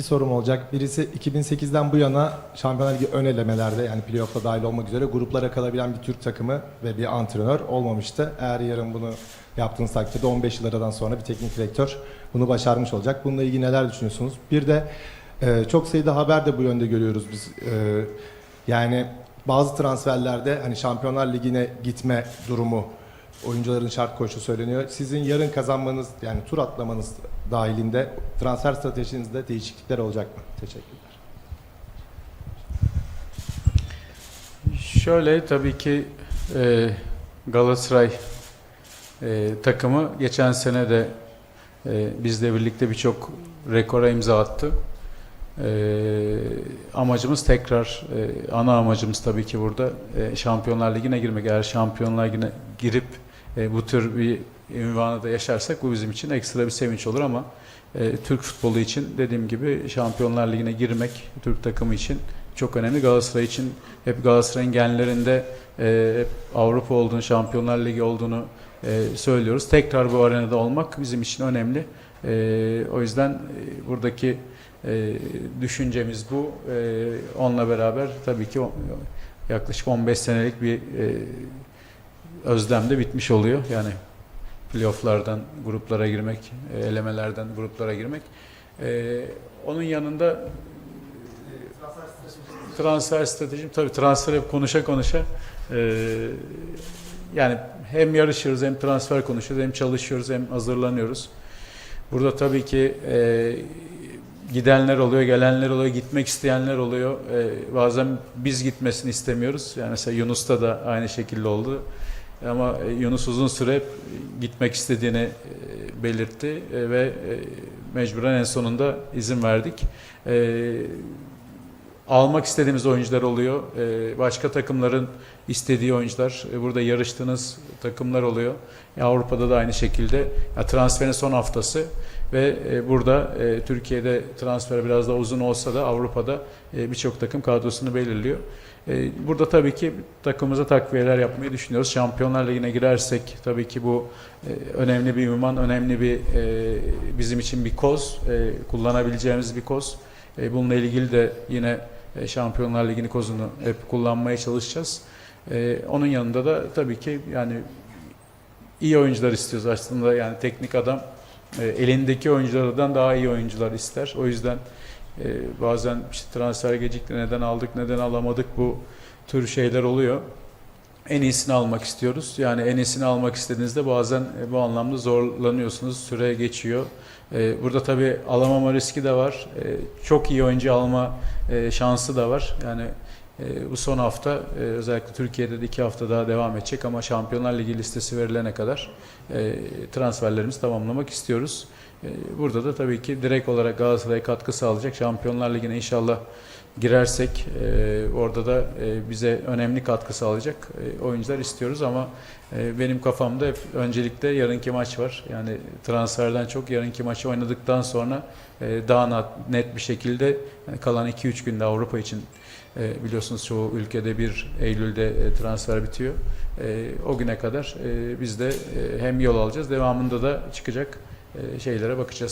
iki sorum olacak. Birisi 2008'den bu yana Şampiyonlar Ligi ön elemelerde yani playoff'ta dahil olmak üzere gruplara kalabilen bir Türk takımı ve bir antrenör olmamıştı. Eğer yarın bunu yaptığınız takdirde 15 yıl sonra bir teknik direktör bunu başarmış olacak. Bununla ilgili neler düşünüyorsunuz? Bir de e, çok sayıda haber de bu yönde görüyoruz biz. E, yani bazı transferlerde hani Şampiyonlar Ligi'ne gitme durumu oyuncuların şart koşu söyleniyor. Sizin yarın kazanmanız yani tur atlamanız dahilinde transfer stratejinizde değişiklikler olacak mı? Teşekkürler. Şöyle tabii ki e, Galatasaray e, takımı geçen sene de e, bizle birlikte birçok rekora imza attı. E, amacımız tekrar, e, ana amacımız tabii ki burada e, Şampiyonlar Ligi'ne girmek. Eğer Şampiyonlar Ligi'ne girip e, bu tür bir ünvanı da yaşarsak bu bizim için ekstra bir sevinç olur ama e, Türk futbolu için dediğim gibi Şampiyonlar Ligi'ne girmek Türk takımı için çok önemli. Galatasaray için hep Galatasaray'ın genlerinde e, hep Avrupa olduğunu, Şampiyonlar Ligi olduğunu e, söylüyoruz. Tekrar bu arenada olmak bizim için önemli. E, o yüzden e, buradaki e, düşüncemiz bu. E, onunla beraber tabii ki yaklaşık 15 senelik bir e, özlem de bitmiş oluyor. Yani playofflardan gruplara girmek, e, elemelerden gruplara girmek. E, onun yanında transfer stratejim tabii transfer hep konuşa konuşa e, yani hem yarışıyoruz hem transfer konuşuyoruz hem çalışıyoruz hem hazırlanıyoruz. Burada tabii ki e, gidenler oluyor, gelenler oluyor, gitmek isteyenler oluyor. E, bazen biz gitmesini istemiyoruz. Yani mesela Yunus'ta da aynı şekilde oldu. Ama e, Yunus uzun süre gitmek istediğini e, belirtti e, ve mecburen en sonunda izin verdik. Almak istediğimiz oyuncular oluyor. Başka takımların istediği oyuncular. Burada yarıştığınız takımlar oluyor. Avrupa'da da aynı şekilde. Transferin son haftası ve burada Türkiye'de transfer biraz daha uzun olsa da Avrupa'da birçok takım kadrosunu belirliyor. E, burada tabii ki takımımıza takviyeler yapmayı düşünüyoruz. Şampiyonlar Ligi'ne girersek tabii ki bu e, önemli bir ünvan, önemli bir e, bizim için bir koz, e, kullanabileceğimiz bir koz. Bununla ilgili de yine Şampiyonlar Ligi'ni kozunu hep kullanmaya çalışacağız. Onun yanında da tabii ki yani iyi oyuncular istiyoruz aslında yani teknik adam elindeki oyunculardan daha iyi oyuncular ister. O yüzden e, bazen işte transfer gecikti neden aldık neden alamadık bu tür şeyler oluyor. En iyisini almak istiyoruz. Yani en iyisini almak istediğinizde bazen e, bu anlamda zorlanıyorsunuz. Süre geçiyor. E, Burada tabii alamama riski de var. E, Çok iyi oyuncu alma e, şansı da var. Yani bu son hafta e, özellikle Türkiye'de de iki hafta daha devam edecek ama Şampiyonlar Ligi listesi verilene kadar e, transferlerimizi tamamlamak istiyoruz. E, Burada da tabii ki direkt olarak Galatasaray'a katkı sağlayacak Şampiyonlar Ligi'ne inşallah girersek orada da bize önemli katkı sağlayacak oyuncular istiyoruz ama benim kafamda hep öncelikle yarınki maç var. Yani transferden çok yarınki maçı oynadıktan sonra daha net, bir şekilde kalan 2-3 günde Avrupa için e, biliyorsunuz çoğu ülkede 1 Eylül'de e, transfer bitiyor. E, o güne kadar biz de hem yol alacağız devamında da çıkacak şeylere bakacağız.